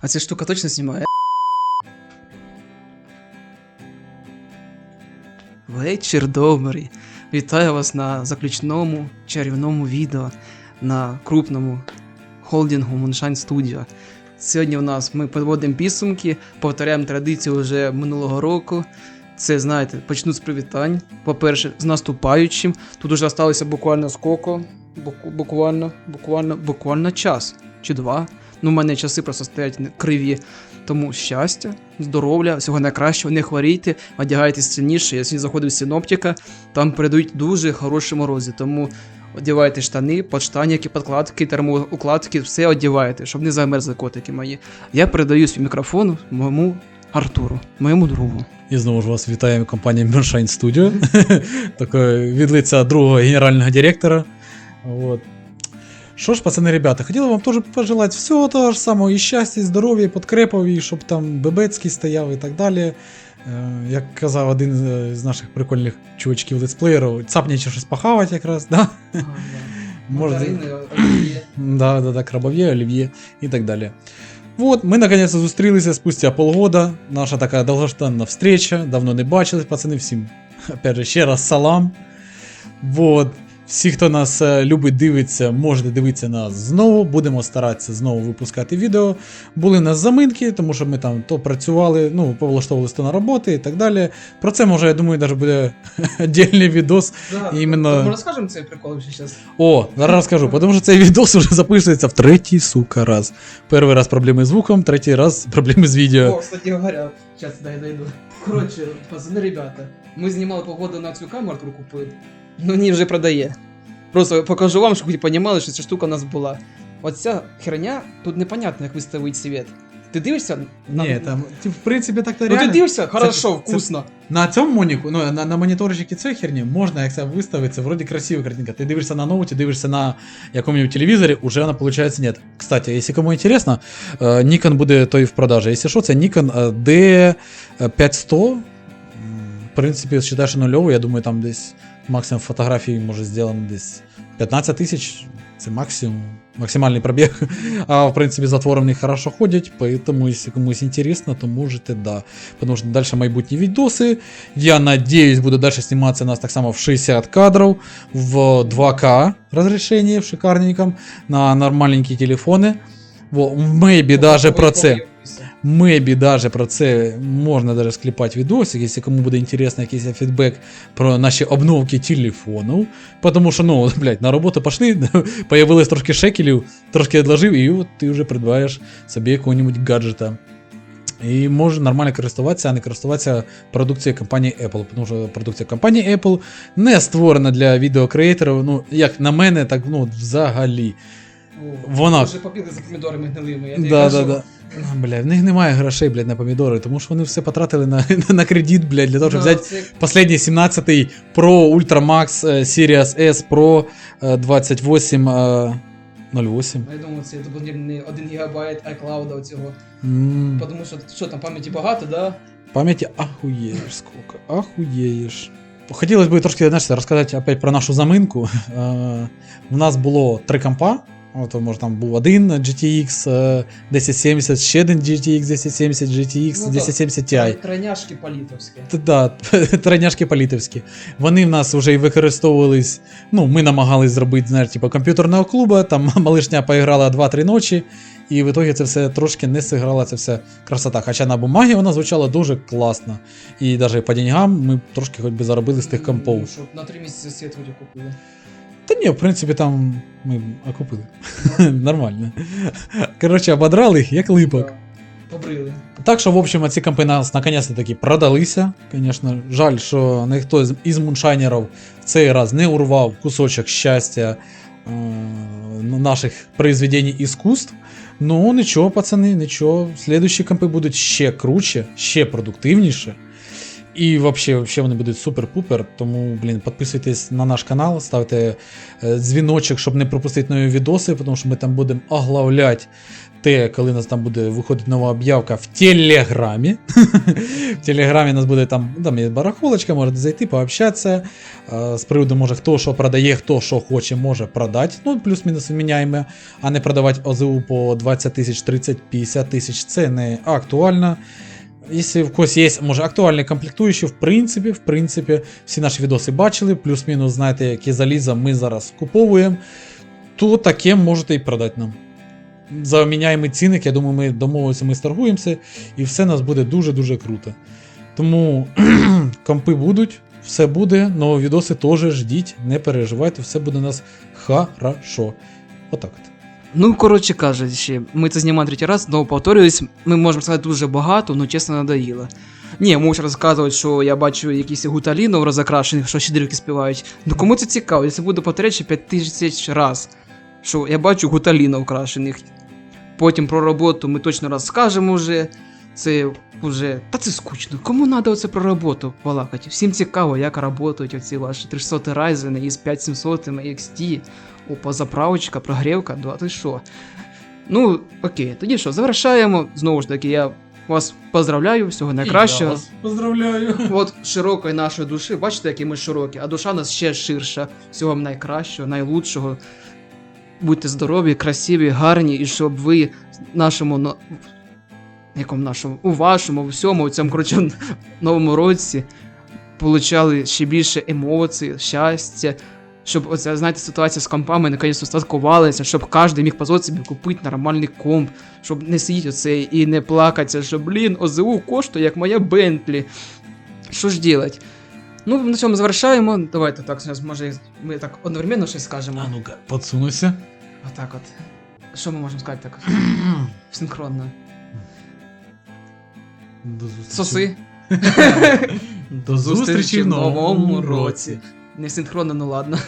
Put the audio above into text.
А ця штука точно знімає? Вечір добрий. Вітаю вас на заключному чарівному відео на крупному холдингу Moonshine Studio. Сьогодні у нас ми підводимо підсумки, повторяємо традицію вже минулого року. Це, знаєте, почну з привітань. По-перше, з наступаючим. Тут уже залишилося буквально? Буку- Буквально, буквально, буквально час чи два. Ну, у мене часи просто стоять криві. Тому щастя, здоров'я, всього найкращого, не хворійте, одягайтесь сильніше. Я сьогодні заходив в синоптика, там передають дуже хороші морози. Тому одягайте штани, подштанники, подкладки, термоукладки, все одягайте, щоб не замерзли котики мої. Я передаю свій мікрофон моєму Артуру, моєму другу. І знову ж вас вітає компанія Moonshine Studio. Від лиця другого генерального директора. Що ж, пацани, ребята, хотіли вам теж пожелати всього того ж самого, і щастя, і здоров'я, і подкрепов, і щоб там Бебецький стояв і так далі. Е, Як казав один з наших прикольних чувачків летсплеєрів, цапнячи щось похавати якраз, да? Може, Да, да, да, крабов'є, олів'є і так далі. Вот, ми наконец зустрілися спустя полгода. Наша така довгожданна встреча. Давно не бачились, пацани, всім. Опять же, ще раз салам. Вот. Всі, хто нас е, любить, дивиться, можете дивитися нас знову. Будемо старатися знову випускати відео. Були в нас заминки, тому що ми там то працювали, ну, повлаштовувалися то на роботи і так далі. Про це, може, я думаю, навіть буде віддільний відос. Да, Іменно- Ми розкажемо цей прикол ще зараз. О, зараз розкажу, тому що цей відос уже записується в третій, сука, раз. Перший раз проблеми з звуком, третій раз проблеми з відео. О, кстати говоря, сейчас дай дойду. Коротше, пацани, ребята, ми знімали погоду на цю камеру, яку купили. Ну ні, вже продає. Просто покажу вам, щоб ви розуміли, що ця штука у нас була. Оця херня, тут непонятно, як виставить світ. Ти дивишся? на- Ні, там, в принципі, так то Ну ти реально. дивишся, хорошо, це- вкусно. На цьому моніку, ну, на, на моніторчикі цієї херні можна, як це виставиться, вроді красива картинка. Ти дивишся на ноуті, дивишся на якому-нибудь телевізорі, уже вона, виходить, нет. Кстати, якщо кому інтересно, е, Nikon буде той в продажі. Якщо що, це Nikon е, D500. М, В принципі, вважаєш нульовий, я думаю, там десь максимум фотографій може зроблено десь 15 тисяч. Це максимум, максимальний пробіг. А в принципі, затвори в них хорошо ходять, поэтому, если комусь интересно, то можете, да. Потому что дальше майбутні відоси. Я надеюсь, буду дальше сниматься у нас так само в 60 кадров, в 2К разрешении, в шикарненьком, на нормальненькі телефони. Во, maybe даже про це. Мебі даже про це можна даже скліпати відосик, якщо кому буде інтересно якийсь фідбек про наші обновки телефонів. Тому що, ну, блядь, на роботу пішли, появилось трошки шекелів, трошки відложив, і от ти вже придбаєш собі якого-нибудь гаджета. І можеш нормально користуватися, а не користуватися продукцією компанії Apple. Тому що продукція компанії Apple не створена для відеокреаторів. Ну, як на мене, так ну, взагалі. Вона- Вже побігли за помідорами гнилими. Я Да, да, да. Ну, Бля, в них немає грошей, блядь, на помідори, тому що вони все потратили на, на кредит, блядь, для того, щоб Да, взяти це- Последний 17-й Pro Ultra Max э, Series S Pro э, 28 э, 08. Я думаю, це доповнительний 1 гігабайт iCloud цього. М, Тому що, що там пам'яті багато, да? Пам'яті ахуєєш сколько, ахуєєш. Хотілося б трошки знаєш, розказати опять про нашу заминку. Е, В нас було три компа. От, може, там був один GTX е, 1070, ще один GTX 1070, GTX Ну, так. 1070 Ti. Тройняшки політовські. Да, тройняшки політовські. Вони в нас вже і використовувались. Ну, ми намагались зробити, знаєш, типу, комп'ютерного клубу, там малишня поіграла 2-3 ночі, і в ітогі це все трошки не зіграла, це все красота. Хоча на бумагі вона звучала дуже класно. І навіть по деньгам ми трошки хоч би заробили з тих Ну, компов. Щоб на 3 місяці світ купили. Та ні, в принципі, там ми окупили. Нормально. Коротше, ободрали їх, як липок. Побрили. Так що, в общем, ці компи нас наконец-то таки продалися. Звісно, жаль, що ніхто із муншайнерів в цей раз не урвав кусочок щастя е, наших произведень іскусств. Ну, нічого, пацани, нічого. Слідуючі компи будуть ще круче, ще продуктивніше. І вообще, вообще вони будуть супер-пупер. Тому, блін, підписуйтесь на наш канал, ставте е, дзвіночок, щоб не пропустити нові відоси, тому що ми там будемо оглавляти те, коли нас там буде виходити нова об'явка в Телеграмі. В Телеграмі нас буде там, там є барахолочка, можете зайти, пообщатися. Е, З приводу, може, хто що продає, хто що хоче, може продати. Ну, плюс-мінус міняємо, а не продавати ОЗУ по 20 тисяч, 30, 50 тисяч. Це не актуально. Якщо в когось є, може, актуальні комплектуючі, в принципі, в принципі, всі наші відоси бачили, плюс-мінус знаєте, яке залізо ми зараз куповуємо, то таке можете і продати нам. За міняємо цінник, я думаю, ми домовимося, ми сторгуємося, і все у нас буде дуже-дуже круто. Тому компи будуть, все буде, нові відоси теж ждіть, не переживайте, все буде у нас хорошо. Отак от. Ну, коротше кажучи, ми це знімаємо третій раз, знову повторююсь, ми можемо сказати дуже багато, ну чесно надоїло. Ні, можуть розказувати, що я бачу якісь гуталінов розокрашених, що щедрівки співають. Ну кому це цікаво, якщо буду повторяти 5 тисяч раз, що я бачу гуталінов крашених. Потім про роботу ми точно розкажемо вже. Це вже. Та це скучно. Кому треба оце про роботу балакати? Всім цікаво, як працюють оці ваші 300 Ryzen із 5700 XT. Опа, заправочка, прогрівка, да ти що? Ну, окей, тоді що, завершаємо. Знову ж таки, я вас поздравляю, всього найкращого. Поздравляю. От широкої нашої душі, бачите, які ми широкі, а душа нас ще ширша. Всього найкращого, найлучшого. Будьте здорові, красиві, гарні, і щоб ви нашому якому нашому, у вашому, у всьому, у цьому коротше, новому році получали ще більше емоцій, щастя, щоб оця, знаєте, ситуація з компами наконець устаткувалася, щоб кожен міг позволити собі купити нормальний комп, щоб не сидіти оце і не плакатися, що, блін, ОЗУ коштує, як моя Бентлі. Що ж делать? Ну, на цьому завершаємо. Давайте так, зараз, може, ми так одновременно щось скажемо. А ну-ка, подсунуся. Отак от. Що ми можемо сказати так? Синхронно. До зустрічі. Соси. До зустрічі в новому році. Не синхронно, ну ладно.